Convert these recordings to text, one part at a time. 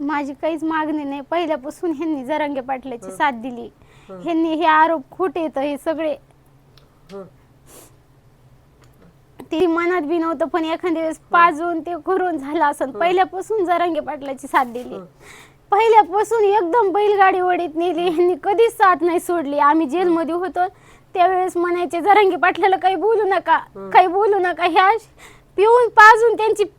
माझी काहीच मागणी नाही. पहिल्यापासून ह्यांनी जरांगे पाटलाची साथ दिली. ह्यांनी हे आरोप खोटे येत हे सगळे. ते मनात बी नव्हतं पण एखाद्या वेळेस पाजून ते करून झालं असं. पहिल्यापासून जरांगे पाटलाची साथ दिली. पहिल्यापासून एकदम बैलगाडी ओढीत नेली. ह्यांनी कधीच साथ नाही सोडली. आम्ही जेलमध्ये होतो. त्यावेळेस म्हणायचे जरांगे पाटलाला काही बोलू नका. काही बोलू नका. ह्या पिऊन पाजून त्यांची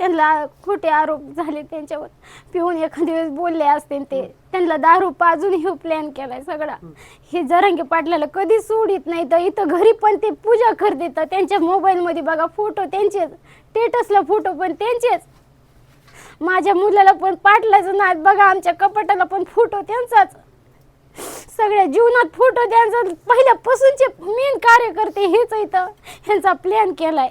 त्यांना खोटे आरोप झाले त्यांच्यावर. पिऊन एखाद्या वेळेस बोलले असते ते. त्यांना दारू पाजून हे हो प्लॅन केलाय सगळा. हे जरांगे पाटलाला कधीच सोडित नाही तर इथं घरी पण ते पूजा करते तर त्यांच्या मोबाईलमध्ये बघा फोटो त्यांचेच. स्टेटसला फोटो पण त्यांचेच. माझ्या मुलाला पण पाटलाचं नाद बघा आमच्या कपाटाला पण फोटो त्यांचाच. सगळ्या जीवनात फोटो त्यांचा. पहिल्यापासूनचे मेन कार्यकर्ते हेच इथं. ह्यांचा प्लॅन केलाय.